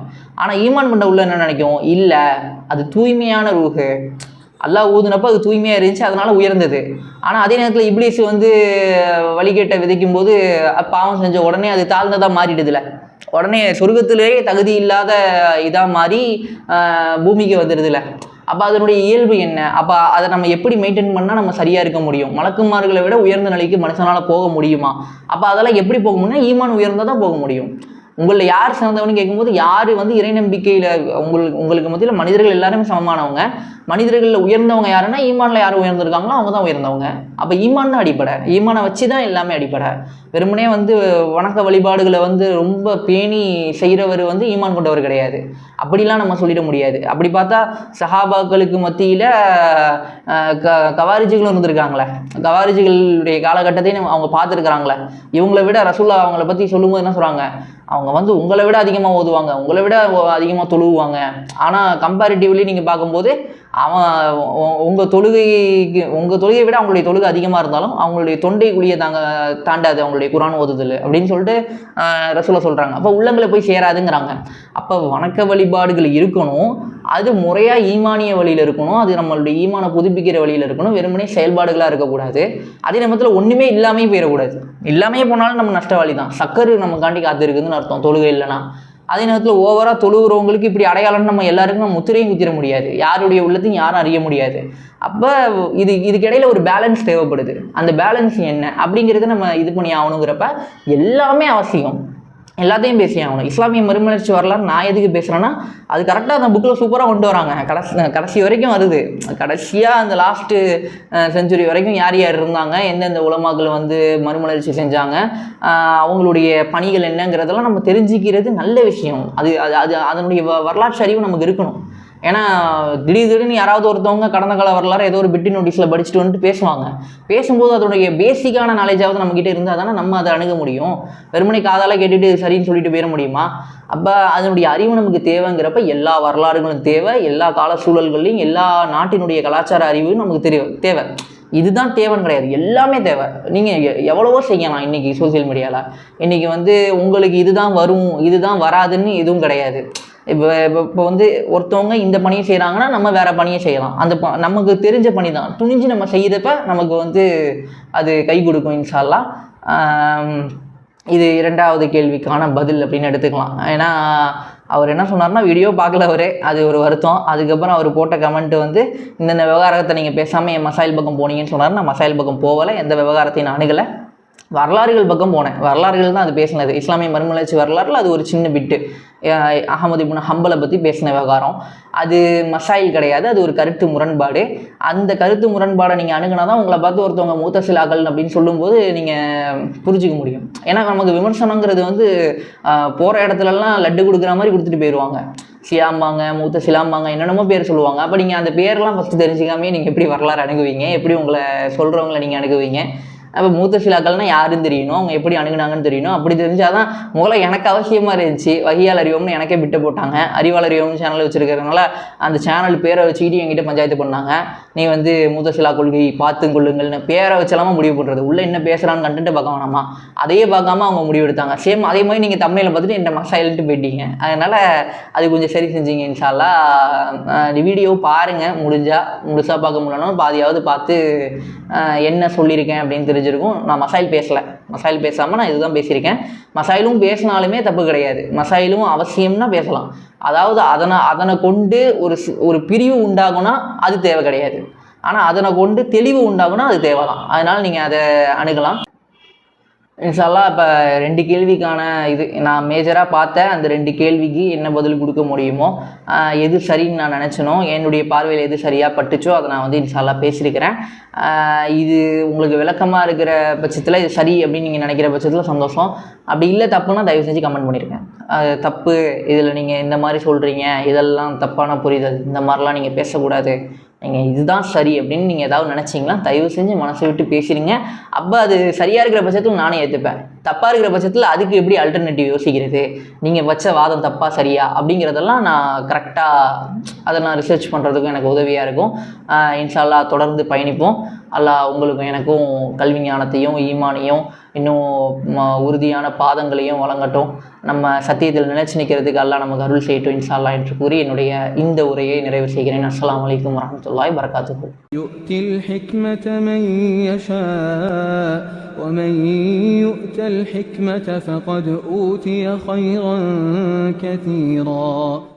ஆனால் ஈமான் பண்ண உள்ள என்ன நினைக்கும்? இல்லை அது தூய்மையான ரூஹு. எல்லாம் ஊதுனப்போ அது தூய்மையாக இருந்துச்சு அதனால் உயர்ந்தது. ஆனால் அதே நேரத்தில் இப்ளீஸ் வந்து வழிகேட்டை விதைக்கும் போது பாவம் செஞ்ச உடனே அது தாழ்ந்ததாக மாறிடுதுல. உடனே சொர்க்கத்திலேயே தகுதி இல்லாத இதாக மாறி பூமிக்கு வந்துடுதுல. அப்போ அதனுடைய இயல்பு என்ன? அப்போ அதை நம்ம எப்படி மெயின்டைன் பண்ணால் நம்ம சரியாக இருக்க முடியும்? மலக்குமார்களை விட உயர்ந்த நிலைக்கு மனுஷனால் போக முடியுமா? அப்போ அதெல்லாம் எப்படி போக முடியும்னா ஈமான் உயர்ந்தால் தான் போக முடியும். உங்களில் யார் சிறந்தவன்னு கேட்கும்போது யார் வந்து இறை நம்பிக்கையில் உங்களுக்கு உங்களுக்கு மத்தியில் மனிதர்கள் எல்லாருமே சமமானவங்க. மனிதர்களில் உயர்ந்தவங்க யாருன்னா ஈமானில் யார் உயர்ந்திருக்காங்களோ அவங்க தான் உயர்ந்தவங்க. அப்போ ஈமான் தான் அடிப்படை. ஈமானை வச்சு தான் எல்லாமே அடிப்படை. வெறுமனே வந்து வணக்க வழிபாடுகளை வந்து ரொம்ப பேணி செய்கிறவர் வந்து ஈமான் கொண்டவர் கிடையாது. அப்படிலாம் நம்ம சொல்லிட முடியாது. அப்படி பார்த்தா சஹாபாக்களுக்கு மத்தியில் க கவாரிஜிகளும் இருந்திருக்காங்களே. கவாரிஜிகளுடைய காலகட்டத்தையும் நம்ம- அவங்க பார்த்துருக்குறாங்களே. இவங்கள விட ரசூல்லா அவங்கள பற்றி சொல்லும்போது என்ன சொல்கிறாங்க அவங்க வந்து உங்களை விட அதிகமாக ஓதுவாங்க உங்களை விட அதிகமாக தொழுவாங்க ஆனால் கம்பேரிட்டிவ்லி நீங்கள் பார்க்கும்போது அவன் உங்கள் தொழுகைக்கு உங்கள் தொழுகையை விட அவங்களுடைய தொழுகை அதிகமாக இருந்தாலும் அவங்களுடைய தொண்டை குழியை தாங்க தாண்டாது அவங்களுடைய குரான் ஓதுதல் அப்படின்னு சொல்லிட்டு ரசூலை சொல்கிறாங்க அப்போ உள்ளங்களை போய் சேராதுங்கிறாங்க. அப்போ வணக்க வழிபாடுகள் இருக்கணும். அது முறையாக ஈமானிய வழியில் இருக்கணும். அது நம்மளுடைய ஈமானை புதுப்பிக்கிற வழியில் இருக்கணும். வெறுமனே செயல்பாடுகளாக இருக்கக்கூடாது. அதே நேரத்தில் ஒன்றுமே இல்லாமல் போயிடக்கூடாது. எல்லாமே போனாலும் நம்ம நஷ்டவாளி தான் சக்கரு நமக்காண்டி காத்திருக்குதுன்னு அர்த்தம். தொழுகை இல்லைன்னா. அதே நேரத்தில் ஓவராக தொழுகிறவங்களுக்கு இப்படி அடையாளம்னு நம்ம எல்லாருக்கும் நம்ம முத்திரையும் குத்திர முடியாது. யாருடைய உள்ளத்தையும் யாரும் அறிய முடியாது. அப்போ இது இதுக்கிடையில் ஒரு பேலன்ஸ் தேவைப்படுது. அந்த பேலன்ஸ் என்ன? அப்படிங்கிறத நம்ம இது பண்ணி ஆகணுங்கிறப்ப எல்லாமே அவசியம். எல்லாத்தையும் பேசி ஆகணும் இஸ்லாமிய மறுமலர்ச்சி வரலாறு நான் எதுக்கு பேசுகிறேன்னா அது கரெக்டாக அந்த புக்கில் சூப்பராக கொண்டு வராங்க. கடைசி கடைசி வரைக்கும் வருது. கடைசியாக அந்த லாஸ்ட்டு செஞ்சுரி வரைக்கும் யார் யார் இருந்தாங்க எந்தெந்த உலமாக்கள் வந்து மறுமலர்ச்சி செஞ்சாங்க அவங்களுடைய பணிகள் என்னங்கிறதெல்லாம் நம்ம தெரிஞ்சுக்கிறது நல்ல விஷயம். அது அது அது அதனுடைய வ- வரலாற்று அறிவு நமக்கு இருக்கணும். ஏன்னா திடீர் திடீர்னு யாராவது ஒருத்தவங்க கடந்த கால வரலாறு ஏதோ ஒரு பிட்டி நோட்டீஸில் படிச்சுட்டு வந்துட்டு பேசுவாங்க. பேசும்போது அதனுடைய பேசிக்கான நாலேஜாவது நம்மக்கிட்ட இருந்தால் தானே நம்ம அதை அணுக முடியும். வெறுமனை காதால் கேட்டுட்டு சரின்னு சொல்லிட்டு போயிட முடியுமா? அப்போ அதனுடைய அறிவு நமக்கு தேவைங்கிறப்ப எல்லா வரலாறுகளும் தேவை எல்லா கால சூழல்கள்லையும் எல்லா நாட்டினுடைய கலாச்சார அறிவும் நமக்கு தெரிய தேவை. இதுதான் தேவைன்னு கிடையாது. எல்லாமே தேவை. நீங்கள் எவ்வளவோ செய்யலாம் இன்றைக்கி சோஷியல் மீடியாவில் இன்றைக்கி வந்து உங்களுக்கு இதுதான் வரும் இதுதான் வராதுன்னு எதுவும் கிடையாது. இப்போ இப்போ இப்போ வந்து ஒருத்தவங்க இந்த பணியை செய்கிறாங்கன்னா நம்ம வேற பணியை செய்யலாம். அந்த ப நமக்கு தெரிஞ்ச பணி தான். துணிஞ்சு நம்ம செய்கிறப்ப நமக்கு வந்து அது கை கொடுக்கும் இன்ஷால்லாம் இது இரண்டாவது கேள்விக்கான பதில் அப்படின்னு எடுத்துக்கலாம். ஏன்னா அவர் என்ன சொன்னார்னா வீடியோ பார்க்கல அவரே அது ஒரு வருத்தம். அதுக்கப்புறம் அவர் போட்ட கமெண்ட் வந்து இந்தந்த விவகாரத்தை நீங்கள் பேசாமல் என் மசாயில் பக்கம் போனீங்கன்னு சொன்னார். நான் மசாயில் பக்கம் போகலை. எந்த விவகாரத்தையும் நான் அணுகலை. வரலாறுகள் பக்கம் போனேன். வரலாறுகள் தான் அது பேசினது. இஸ்லாமிய மறுமலர்ச்சி வரலாறுல அது ஒரு சின்ன பிட்டு அகமது இப்னு ஹம்பலை பற்றி பேசின விவகாரம். அது மசாயில் கிடையாது. அது ஒரு கருத்து முரண்பாடு. அந்த கருத்து முரண்பாடை நீங்கள் அணுகுனா தான் உங்களை பார்த்து ஒருத்தவங்க மூத்த சிலாக்கள் அப்படின்னு சொல்லும்போது நீங்கள் புரிஞ்சுக்க முடியும். ஏன்னா நமக்கு விமர்சனங்கிறது வந்து போகிற இடத்துலலாம் லட்டு கொடுக்குற மாதிரி கொடுத்துட்டு போயிடுவாங்க சிலாம்பாங்க மூத்த சிலாம்பாங்க என்னென்னமோ பேர் சொல்லுவாங்க. அப்போ நீங்கள் அந்த பேர்லாம் ஃபஸ்ட்டு தெரிஞ்சுக்காமே நீங்கள் எப்படி வரலாறு அணுகுவீங்க? எப்படி உங்களை சொல்கிறவங்கள நீங்கள் அணுகுவீங்க? அப்போ மூத்த சிலாக்கள்னா யாருன்னு தெரியணும்? அவங்க எப்படி அணுகுனாங்கன்னு தெரியணும். அப்படி தெரிஞ்சாதான் முதல்ல எனக்கு அவசியமாக இருந்துச்சு. வகையால் அறிவோம்னு எனக்கே விட்டு போட்டாங்க. அறிவாளர் அறிவோம் சேனல் வச்சுருக்கிறதுனால அந்த சேனல் பேரை வச்சுக்கிட்டு என்கிட்ட பஞ்சாயத்து பண்ணாங்க. நீ வந்து மூதசிலா கொள்கை பார்த்து கொள்ளுங்கள்னு பேரை வச்சலாமா முடிவு பண்ணுறது உள்ளே என்ன பேசுகிறான்னு கண்டுட்டு பார்க்க வேணாமா அதையே பார்க்காம அவங்க முடிவு எடுத்தாங்க. சேம் அதே மாதிரி நீங்கள் தமிழில் பார்த்துட்டு என்ன மசாயில்ட்டு போயிட்டீங்க. அதனால் அது கொஞ்சம் சரி செஞ்சீங்க இன்ஷால்லா. இந்த வீடியோ பாருங்கள் முடிஞ்சால் முழுசாக பார்க்க முடியலனாலும் பாதியாவது பார்த்து என்ன சொல்லியிருக்கேன் அப்படின்னு தெரிஞ்சிருக்கும். நான் மசாயில் பேசலை. மசாயில் பேசாமல் நான் இதுதான் பேசியிருக்கேன். மசாயிலும் பேசினாலுமே தப்பு கிடையாது. மசாயிலும் அவசியம்னா பேசலாம். அதாவது அதனை அதனை கொண்டு ஒரு ஒரு பிரிவு உண்டாகும்னா அது தேவை கிடையாது. ஆனால் அதனை கொண்டு தெளிவு உண்டாகும்னா அது தேவை தான் அதனால் நீங்கள் அதை அணுகலாம். இன்ஷால்லாம் இப்போ ரெண்டு கேள்விக்கான இது நான் மேஜராக பார்த்தேன். அந்த ரெண்டு கேள்விக்கு என்ன பதில் கொடுக்க முடியுமோ எது சரின்னு நான் நினச்சனோ என்னுடைய பார்வையில் எது சரியாக பட்டுச்சோ அதை நான் வந்து இன்ஷால்லாம் பேசியிருக்கிறேன். இது உங்களுக்கு விளக்கமாக இருக்கிற பட்சத்தில் இது சரி அப்படின்னு நீங்கள் நினைக்கிற பட்சத்தில் சந்தோஷம். அப்படி இல்லை தப்புன்னா தயவு செஞ்சு கமெண்ட் பண்ணியிருக்கேன் அது தப்பு இதில் நீங்கள் இந்த மாதிரி சொல்கிறீங்க இதெல்லாம் தப்பான புரிதல் இந்த மாதிரிலாம் நீங்கள் பேசக்கூடாது. நீங்கள் இதுதான் சரி அப்படின்னு நீங்கள் ஏதாவது நினச்சிங்கன்னா தயவு செஞ்சு மனசை விட்டு பேசுறீங்க அப்போ அது சரியாக இருக்கிற பட்சத்தில் நானே ஏற்றுப்பேன் தப்பாக இருக்கிற பட்சத்தில் அதுக்கு எப்படி அல்டர்னேட்டிவ் யோசிக்கிறது? நீங்கள் வச்ச வாதம் தப்பாக சரியா? அப்படிங்கிறதெல்லாம் நான் கரெக்டாக அதை நான் ரிசர்ச் பண்ணுறதுக்கும் எனக்கு உதவியாக இருக்கும். இன்ஷால்லா தொடர்ந்து பயணிப்போம். அல்லா உங்களுக்கும் எனக்கும் கல்வி ஞானத்தையும் ஈமானையும் இன்னும் உறுதியான பாதங்களையும் வழங்கட்டும். நம்ம சத்தியத்தில் நினைச்சு நிற்கிறதுக்கு அல்லா நமக்கு அருள் செய்யட்டும் இன்ஷால்லா என்று கூறி என்னுடைய இந்த உரையை நிறைவு செய்கிறேன். அஸ்லாம் வலைக்கம் வரமத்துல الله وبركاته. يؤتي الحكمة من يشاء ومن يؤت الحكمة فقد أوتي خيرا كثيرا.